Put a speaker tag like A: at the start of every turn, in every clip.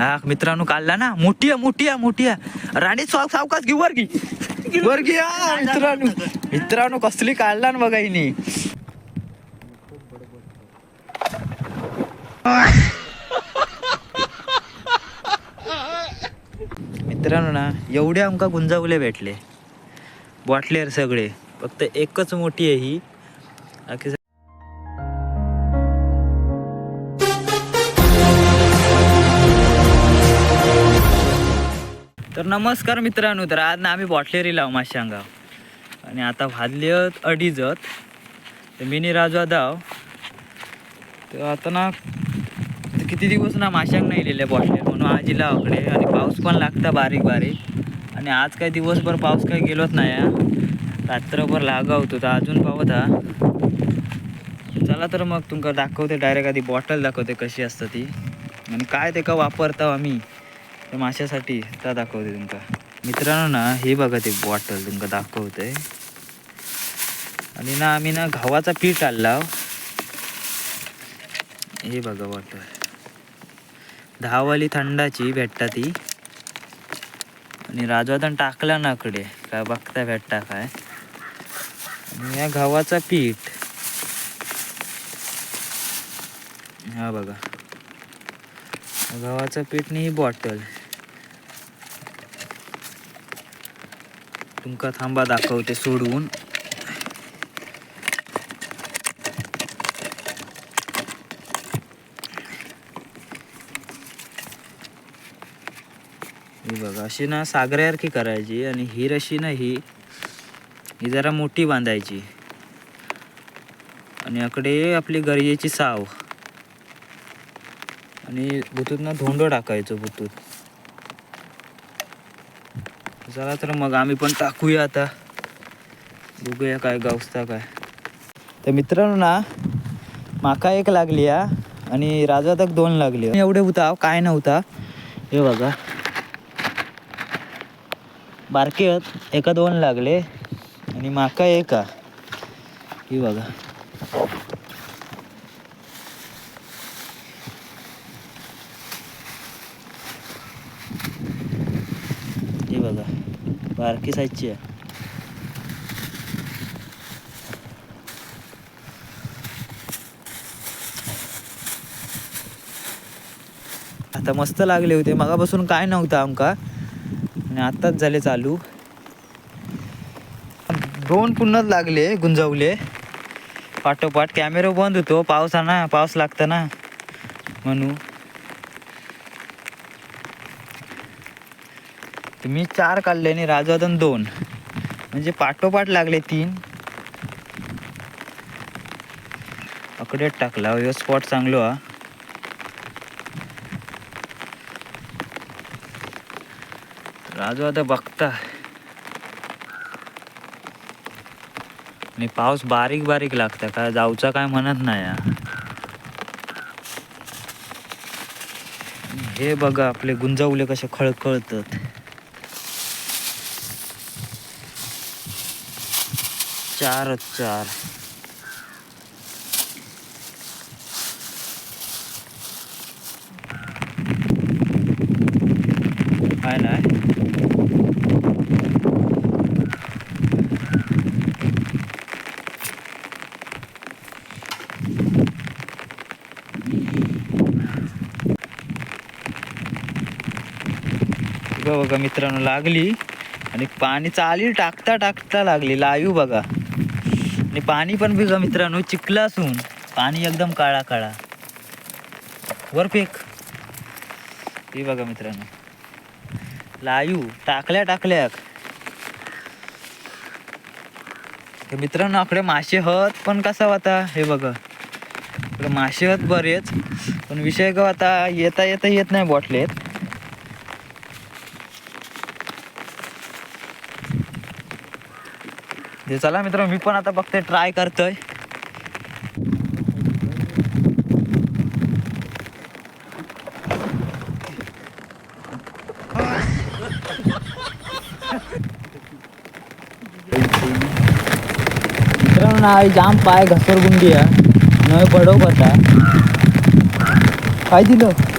A: हा मित्रांनो काढला ना. मोठी आहे मोठी आहे मोठी आहे राणी साव सावकाश घेऊ वर की. वर घे हा, मित्रांनो. मित्रांनो कसली काढला ना बघा हिने. मित्रांनो ना एवढे आमका गुंजावले भेटले. बॉटलेर सगळे. फक्त एकच मोठी आहे ही. तर नमस्कार मित्रांनो तर आज ना आम्ही बॉटलेरी लाव माशांगाव. आणि आता भाजली अडीजत. तर मिनी राजवा दाव तर आता ना तर किती दिवस ना माशांग नाही लिहिले बॉटले म्हणून आज लावकडे आणि पाऊस पण लागता बारीक बारीक. आणि आज काही दिवसभर पाऊस काही गेलोच नाही हा. रात्रभर लागा होतो तर अजून पावत हा चला तर मग तुमका दाखवते डायरेक्ट आधी बॉटल दाखवते कशी असतं ती. आणि काय ते का वापरता आम्ही. हे माशासाठी त्या दाखवते तुमका. मित्रांनो ना हे बघा ते बॉटल तुमका दाखवते. आणि ना आम्ही ना गव्हाचा पीठ आणला हो. हे. बघा बॉटल दहावाली थंडाची भेटता ती. आणि राजवादन टाकला ना कडे काय बघता भेटता काय? आणि या गव्हाचा पीठ. हा बघा. गव्हाचं पीठ आणि ही बॉटल तुमका थांबा दाखवते सोडवून ही बघा अशी ना सागरासारखी करायची आणि ही रशी ना ही ही जरा मोठी बांधायची. आणि याकडे आपली गरजेची साव. आणि भुतूतनं धोंडो टाकायचो भुतूत चला तर मग आम्ही पण टाकूया आता. बघूया काय गावस्ता काय. तर मित्रांनो ना माका एक लागली या आणि राजा तक दोन लागली. एवढे होता काय नव्हता. हे बघा. बारके आहेत एका दोन लागले आणि माका एका ही बघा हे बघा बारकी साईजची आहे. आता मस्त लागले होते. मगापासून काय नव्हतं आमका. आणि आत्ताच झाले चालू. दोन पुन्हाच लागले गुंजावले. पाठोपाठ कॅमेरा बंद होतो. पाऊस आणा पाऊस लागतं ना म्हणून तर मी चार काढले आणि राजवादन दोन. म्हणजे पाठोपाठ लागले तीन. अकडेच टाकला ह्यो स्पॉट चांगलो हा. राजू आता बघता. आणि पाऊस बारीक बारीक लागता काय जाऊचा काय म्हणत नाही हे बघा आपले गुंजावले कसे खळखळतात. चारच चार. काय नाही बघा मित्रांनो लागली. आणि पाणी चाली टाकता टाकता लागली. लाईव बघा. आणि पाणी पण बघा मित्रांनो चिखला असून पाणी एकदम काळा काळा. वर फेक हे बघा मित्रांनो. लाईव टाकल्या टाकल्या. मित्रांनो आकडे मासे हत पण कसा होता? हे बघा. इकडे मासे हत बरेच पण विषय का आता येता येता येत नाही बॉटलेत ते चला मित्र मी पण आता बघते ट्राय करतोय. ना जाम पाय घसरगुंडी आहे. न पडव कसा काय दिलं?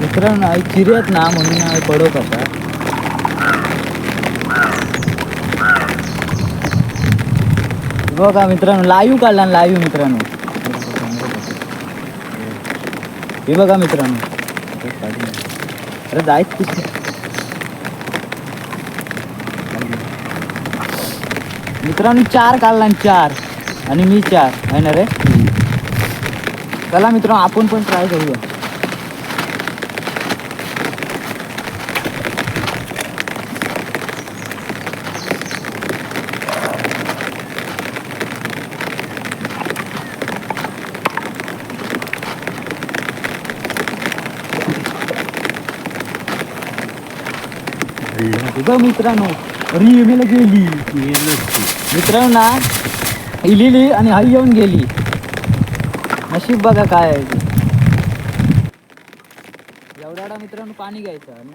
A: मित्रांनो आई चिरत ना म्हणून आई पडवत आता बघा मित्रांनो लाईव्ह काढला लाईव्ह मित्रांनो. हे बघा मित्रांनो. अरे जायच तिथे मित्रांनो चार काढला आणि चार. आणि मी चार. आहे ना रे? चला मित्रांनो आपण पण ट्राय करूया. बघ मित्रांनो रिमेला गेली. मित्रांनो ना इलिली आणि हाई येऊन गेली. नशीब बघा काय आहे एवढा मित्रांनो पाणी घ्यायचं आणि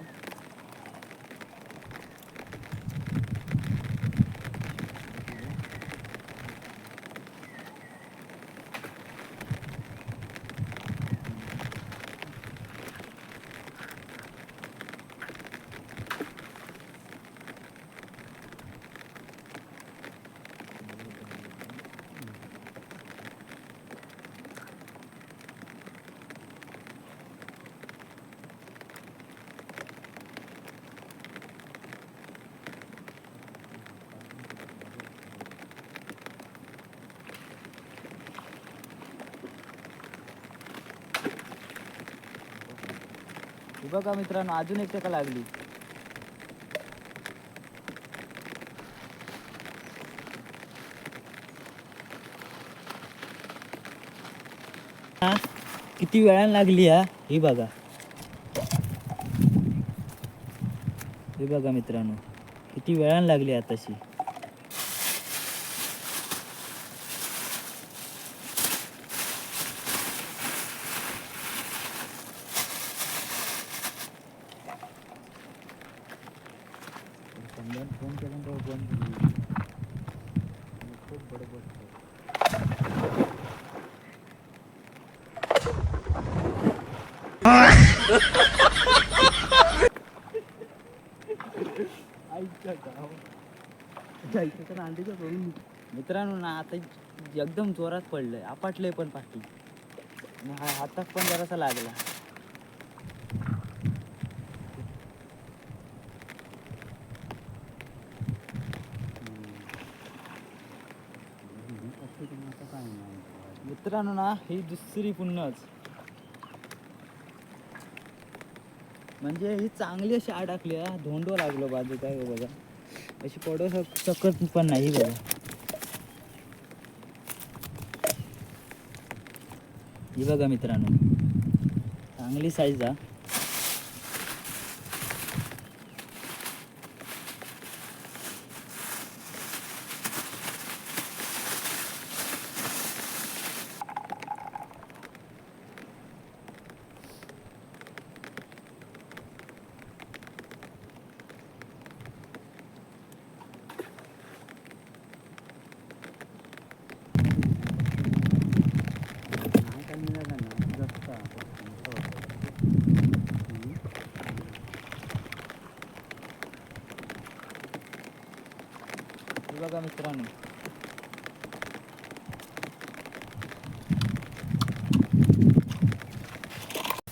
A: हे बघा मित्रांनो अजून एक टका लागली. हा, किती वेळानं लागली हा? ही बघा. हे बघा मित्रांनो किती वेळानं लागली आताशी फोन केला खूप बडबड मित्रांनो ना आता एकदम जोरात पडलंय. आपटलंय पण पाठी आणि हा हातात पण जरासा लागला. मित्रांनो ना ही दुसरी पुन्हाच म्हणजे ही चांगली अशी अडकली हा. धोंडो लागलो बाजू काय हो बघा. अशी पडू शक शकत पण नाही बघा. ही बघा मित्रांनो चांगली साईज हा. मित्रांनो.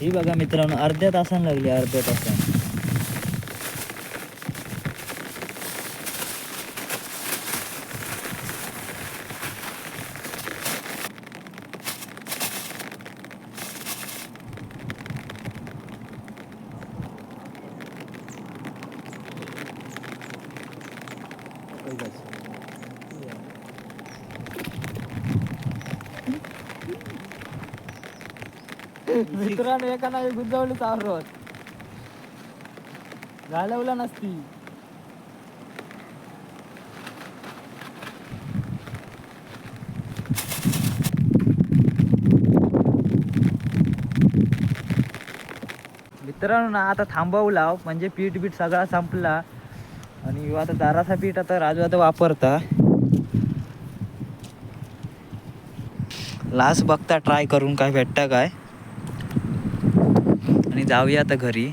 A: ही बघा मित्रांनो अर्ध्या तासानं लागली अर्ध्या तासानं. मित्रांनो एका नावे गुंजवली चावरत घालवला नसती. मित्रांनो ना आता थांबवू लाव. म्हणजे पीठ बीठ सगळा संपला. आणि आता दाराचा पीठ आता राजू आता वापरता. लास्ट बघता ट्राय करून काय भेटता काय. जाऊया आता घरी.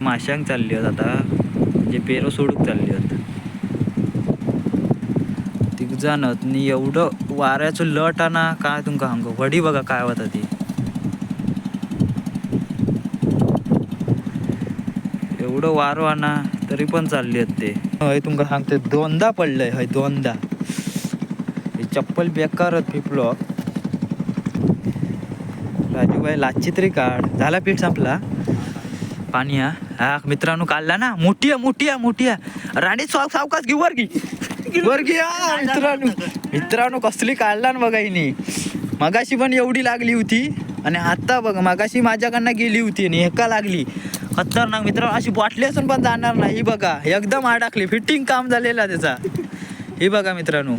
A: माशांक चालली आहेत आता. म्हणजे पेरो सोडूक चालली आहेत. तिक जाणत नी एवढं वाऱ्याचं लट आणा. काय तुमका सांगू? व्हडी बघा काय होता ती. एवढं वारो आणा तरी पण चालली आहेत ते. हय तुमका सांगते दोनदा पडलंय. हय दोनदा. चप्पल बेकारच फिपलो राजूबाई लाची तरी काढ. झाला पीठ संपला? पाणी हा. हा मित्रांनो काढला ना. मोठी आहे मोठी आहे मोठी आहे. राणी साव सावकाश घे वर घे वर घे हा, मित्रांनो. मित्रांनो कसली काढला ना बघा हिने. मगाशी पण एवढी लागली होती आणि आता बघ मगाशी माझ्याकडनं गेली होती आणि एका लागली. खतरनाक. मित्रांनो अशी बाटली असून पण जाणार नाही. ही बघा एकदम आडाकली फिटिंग काम झालेला त्याचा. ही बघा मित्रांनो.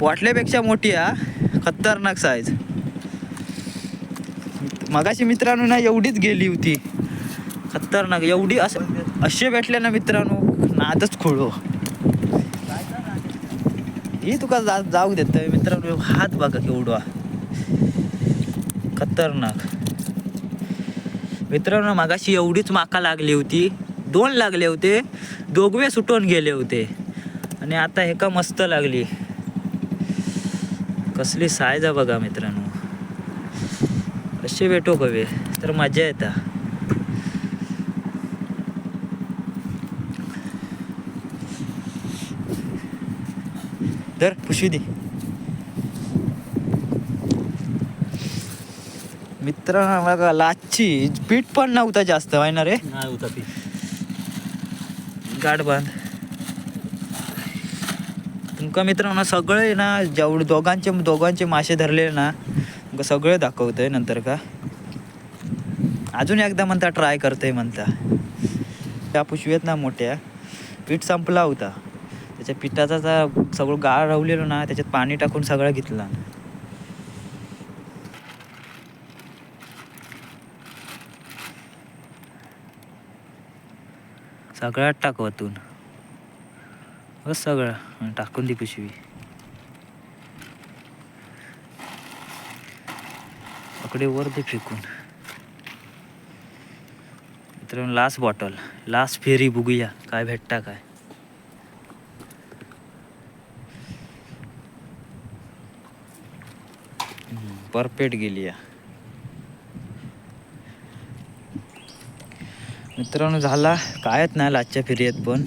A: बाटल्यापेक्षा मोठी हा. खतरनाक साईज मगाशी मित्रांनो ना एवढीच गेली होती. खतरनाक. एवढी असं असे भेटले ना मित्रांनो. नादच खोळो हो. ही. तुका जा जाऊ देत मित्रांनो हात बघा केवढा. खतरनाक. मित्रांनो मगाशी एवढीच माका लागली होती. दोन लागले होते. दोघवे सुटून गेले होते. आणि आता हे का मस्त लागली. कसली सायज आहे बघा मित्रांनो. असे भेटो कवे तर मजा येता. तर पुशवी दे. मित्र बघा लाची पीठ पण नव्हता जास्त आहे ना रे?
B: नाही होता ती
A: गाठ बांध. तुमका मित्रांनो सगळे ना जेवढे दोघांचे दोघांचे मासे धरलेले ना तुमका सगळे दाखवतंय नंतर का? अजून एकदा म्हणता ट्राय करते म्हणता. त्या पुशवेत ना मोठ्या पीठ संपला होता. त्याच्या पिठाचा जा- सगळं गाळ रावलेलो ना त्याच्यात पाणी टाकून सगळं घेतला. सगळ्यात टाकवतून हो बस सगळं टाकून दी पिशवी. पकडे वर दे फेकून. मित्रांनो लास्ट बॉटल लास्ट फेरी बघूया काय भेटता काय. परफेक्ट गेली या. मित्रांनो झाला. कायच नाही लाजच्या फेरीत पण.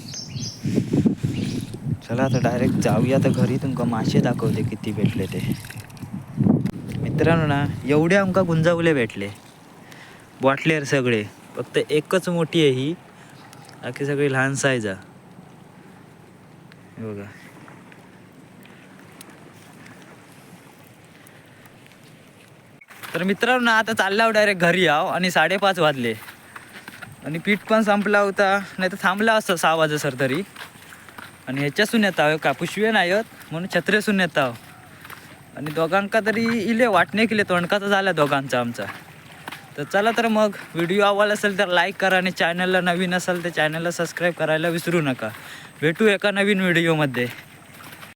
A: चला आता डायरेक्ट जाऊया तर घरी. तुमका मासे दाखवते किती भेटले ते. मित्रांनो ना एवढे आमका गुंजावले भेटले. बॉटलेर सगळे. फक्त एकच मोठी आहे ही. बाकी सगळी लहान साईज बघा. तर मित्रांनो ना आता चालला डायरेक्ट घरी याव आणि साडेपाच वाजले. आणि पीठ पण संपला होता. नाही तर थांबला असतं सहा वाजेसर तरी. आणि ह्याच्या सुन्यात आहो का पुशवे नाही आहेत म्हणून छत्रेसून येत आहो आणि दोघांका तरी इले वाटणे केले तोंडकाचा झाला दोघांचा आमचा. तर चला तर मग व्हिडिओ आवडला असेल तर लाईक करा आणि चॅनलला नवीन असेल तर चॅनलला सबस्क्राईब करायला विसरू नका. भेटू एका नवीन व्हिडिओमध्ये.